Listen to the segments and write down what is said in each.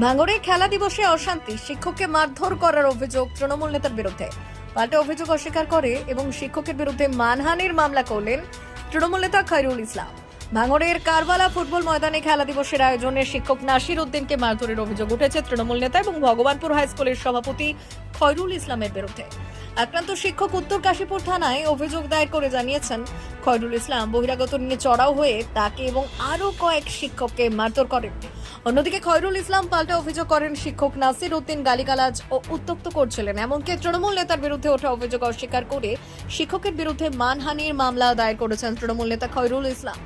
ভাঙড়ে খেলা দিবসে অশান্তি, শিক্ষককে মারধর করার অভিযোগ তৃণমূল নেতার বিরুদ্ধে। পাল্টে অভিযোগ অস্বীকার করে এবং শিক্ষকের বিরুদ্ধে মানহানির মামলা করলেন তৃণমূল নেতা খৈরুল ইসলাম। ভাঙড়ের কারবালা ফুটবল ময়দানে খেলা দিবসের আয়োজনে শিক্ষক নাসির উদ্দিনকে মারধরের অভিযোগ উঠেছে তৃণমূল নেতা এবং ভগবানপুর হাই স্কুলের সভাপতি খয়রুল ইসলামের বিরুদ্ধে। আক্রান্ত শিক্ষক উত্তর কাশীপুর থানায় অভিযোগ দায়ের করে জানিয়েছেন, খয়রুল ইসলাম বহিরাগত নিয়ে চড়াও হয়ে তাকে এবং আরও কয়েক শিক্ষককে মারধর করেন। অন্যদিকে খয়রুল ইসলাম পাল্টা অভিযোগ করেন, শিক্ষক নাসির উদ্দিন গালিগালাজ ও উত্তক্ত করছিলেন। এমনকি তৃণমূল নেতার বিরুদ্ধে ওঠা অভিযোগ অস্বীকার করে শিক্ষকের বিরুদ্ধে মানহানির মামলা দায়ের করেছেন তৃণমূল নেতা খয়রুল ইসলাম।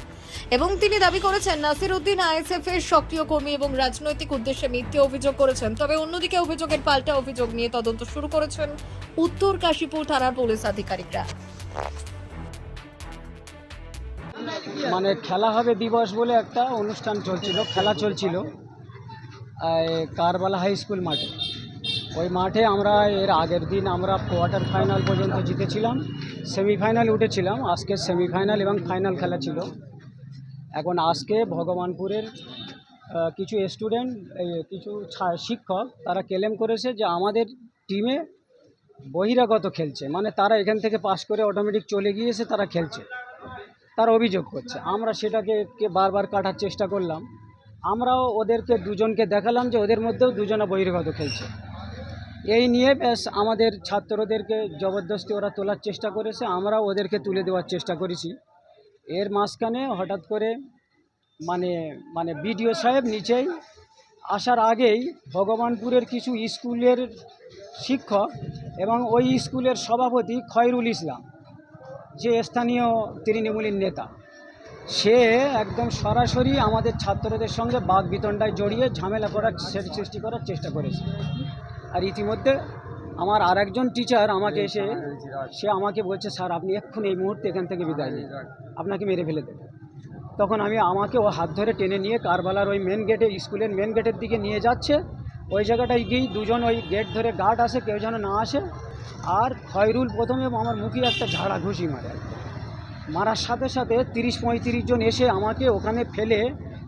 এবং তিনি দাবি করেছেন নাসির উদ্দিন আইএসএফ এর সক্রিয় কর্মী এবং রাজনৈতিক উদ্দেশ্যে মিথ্যে অভিযোগ করেছেন। তবে অন্যদিকে অভিযোগের পাল্টা অভিযোগ নিয়ে তদন্ত শুরু করেছেন উত্তর কাশীপুর থানার পুলিশ আধিকারিকরা। মানে খেলা হবে দিবস বলে একটা অনুষ্ঠান চলছিল, খেলা চলছিল কারবালা হাই স্কুল মাঠে। ওই মাঠে আমরা এর আগের দিন আমরা কোয়ার্টার ফাইনাল পর্যন্ত জিতেছিলাম, সেমিফাইনাল উঠেছিলাম, আজকে সেমিফাইনাল এবং ফাইনাল খেলা ছিল। এখন আজকে ভগবানপুরের কিছু স্টুডেন্ট কিছু শিক্ষক, তারা ক্লেম করেছে যে আমাদের টিমে বহিরাগত খেলছে। মানে তারা এখান থেকে পাস করে অটোমেটিক চলে গিয়েছে, তারা খেলছে। তার অভিযোগ করছে। আমরা সেটাকে বারবার কাটার চেষ্টা করলাম। আমরাও ওদেরকে দুজনকে দেখালাম যে ওদের মধ্যেও দুজনা বহিরাগত খেলছে। এই নিয়ে ব্যাস আমাদের ছাত্রদেরকে জবরদস্তি ওরা তোলার চেষ্টা করেছে। আমরাও ওদেরকে তুলে দেওয়ার চেষ্টা করেছি। এর মাঝখানে হঠাৎ করে মানে মানে বিডিও সাহেব নিচেই আসার আগেই ভগবানপুরের কিছু স্কুলের শিক্ষক এবং ওই স্কুলের সভাপতি খয়রুল ইসলাম, যে স্থানীয় তৃণমূলের নেতা, সে একদম সরাসরি আমাদের ছাত্রদের সঙ্গে বাঘ বিতণ্ডায় জড়িয়ে ঝামেলা করার সৃষ্টি করার চেষ্টা করেছে। আর ইতিমধ্যে আমার আর একজন টিচার আমাকে এসে সে আমাকে বলছে স্যার আপনি এক্ষুনি এই মুহূর্তে এখান থেকে বিদায় নিন। আপনাকে মেরে ফেলে দেবে। তখন আমি আমাকে ও হাত ধরে টেনে নিয়ে কারবালার ওই মেন গেটে স্কুলের মেন গেটের দিকে নিয়ে যাচ্ছে। ওই জায়গাটায় গিয়েই দুজন ওই গেট ধরে গার্ড আসে কেউ যেন না আসে। আর খয়রুল প্রথমে আমার মুখে একটা ঝাড়া ঘুষি মারে। মারার সাথে সাথে তিরিশ পঁয়ত্রিশ জন এসে আমাকে ওখানে ফেলে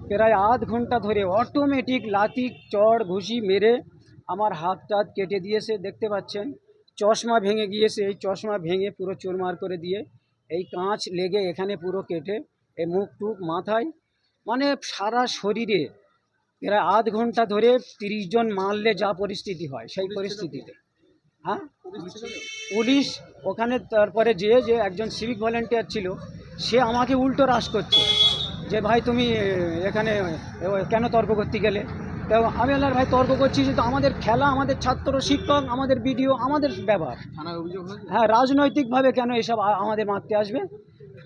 প্রায় আধ ঘণ্টা ধরে অটোমেটিক লাতি চড় ঘুষি মেরে আমার হাত টাত কেটে দিয়েছে দেখতে পাচ্ছেন? চশমা ভেঙে গিয়েছে এই চশমা ভেঙে পুরো চুরমার করে দিয়ে এই কাঁচ লেগে এখানে পুরো কেটে এই মুখ টুক মাথায়। মানে সারা শরীরে প্রায় আধ ঘণ্টা ধরে তিরিশ জন মারলে যা পরিস্থিতি হয় সেই পরিস্থিতিতে। হ্যাঁ? পুলিশ ওখানে তারপরে যে যে একজন সিভিক ভলেন্টিয়ার ছিল সে আমাকে উল্টো রাস করছে যে ভাই তুমি এখানে কেন তর্ক করতে গেলে? তো আমি বললাম ভাই তর্ক করছি যে আমাদের খেলা আমাদের ছাত্র শিক্ষক আমাদের বিডিও আমাদের ব্যবহার। হ্যাঁ রাজনৈতিকভাবে কেন এসব আমাদের মারতে আসবে?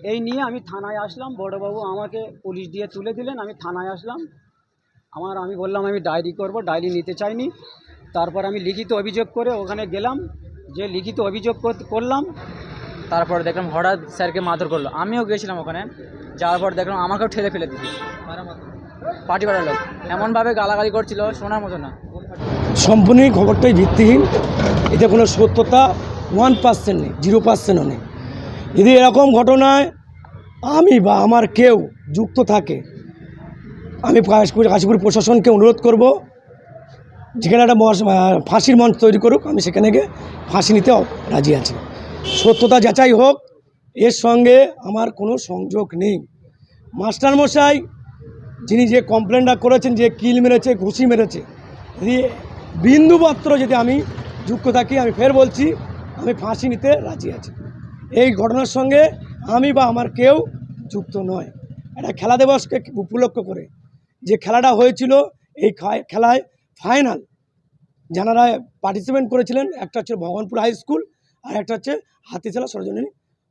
এই নিয়ে আমি থানায় আসলাম বড়বাবু আমাকে পুলিশ দিয়ে তুলে দিলেন আমি থানায় আসলাম। আমার আমি বললাম আমি ডায়েরি করব ডায়েরি নিতে চাইনি। তারপর আমি লিখিত অভিযোগ করে ওখানে গেলাম যে লিখিত অভিযোগ কর- করলাম। তারপর দেখলাম হঠাৎ স্যারকে মারধর করল। আমিও গিয়েছিলাম ওখানে যাওয়ার পর দেখলাম আমাকেও ঠেলে ফেলে দিচ্ছে পার্টি পাড়ার লোক। এমনভাবে গালাগালি করছিল, শোনার মতো না। সম্পূর্ণই খবরটাই ভিত্তিহীন। এতে কোনো সত্যতা ওয়ান পার্সেন্ট নেই জিরো পার্সেন্টও নেই। যদি এরকম ঘটনায় আমি বা আমার কেউ যুক্ত থাকে, আমি কাশীপুর কাশীপুর প্রশাসনকে অনুরোধ করব, যেখানে একটা ফাঁসির মঞ্চ তৈরি করুক, আমি সেখানে গিয়ে ফাঁসি নিতে রাজি আছি। সত্যতা যাচাই হোক, এর সঙ্গে আমার কোনো সংযোগ নেই। মাস্টারমশাই যিনি যে কমপ্লেনটা করেছেন, যে কিল মেরেছে, ঘুষি মেরেছে যদি বিন্দুমাত্র যদি আমি যুক্ত থাকি, আমি ফের বলছি, আমি ফাঁসি নিতে রাজি আছি। এই ঘটনার সঙ্গে আমি বা আমার কেউ যুক্ত নয়। এটা খেলা দিবসকে উপলক্ষ করে যে খেলাটা হয়েছিল, এই খেলায় ফাইনাল যারা পার্টিসিপেন্ট করেছিলেন, একটা হচ্ছে ভগবানপুর হাই স্কুল আর একটা হচ্ছে হাতিশালা সরজনী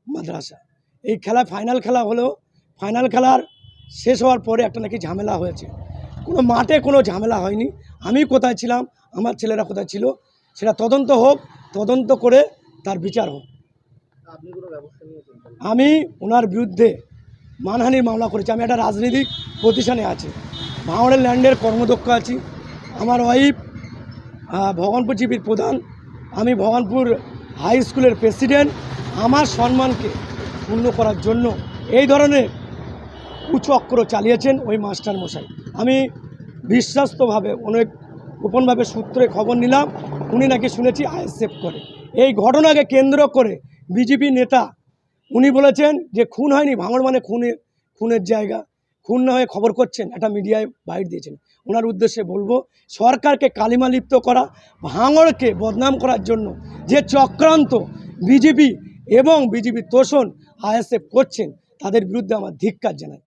মাদ্রাসা। এই খেলা ফাইনাল খেলা হলেও ফাইনাল খেলার শেষ হওয়ার পরে একটা নাকি ঝামেলা হয়েছে। কোনো মাঠে কোনো ঝামেলা হয়নি। আমি কোথায় ছিলাম, আমার ছেলেরা কোথায় ছিল, সেটা তদন্ত হোক, তদন্ত করে তার বিচার হোক। আমি ওনার বিরুদ্ধে মানহানির মামলা করেছি। আমি একটা রাজনৈতিক প্রতিষ্ঠানে আছি। ভাঙড়ের ল্যান্ডের কর্মদক্ষ আছি। আমার ওয়াইফ ভগবানপুর জিপির প্রধান। আমি ভগবানপুর হাই স্কুলের প্রেসিডেন্ট। আমার সম্মানকে পূর্ণ করার জন্য এই ধরনের কুচক্র চালিয়েছেন ওই মাস্টার মশাই আমি বিশ্বাস্তভাবে অনেক গোপনভাবে সূত্রে খবর নিলাম, উনি নাকি শুনেছি আইএসএফ করে। এই ঘটনাকে কেন্দ্র করে বিজেপি নেতা, উনি বলেছেন যে খুন হয়নি ভাঙড় মানে খুনে, খুনের জায়গা। খুন না হয়ে খবর করছেন একটা মিডিয়ায় বাইর দিয়েছেন। ওনার উদ্দেশ্যে বলব, সরকারকে কালিমালিপ্ত করা ভাঙড়কে বদনাম করার জন্য যে চক্রান্ত বিজেপি এবং বিজেপি তোষণ আইএসএফ করছেন, তাদের বিরুদ্ধে আমার ধিক্কার জানাই।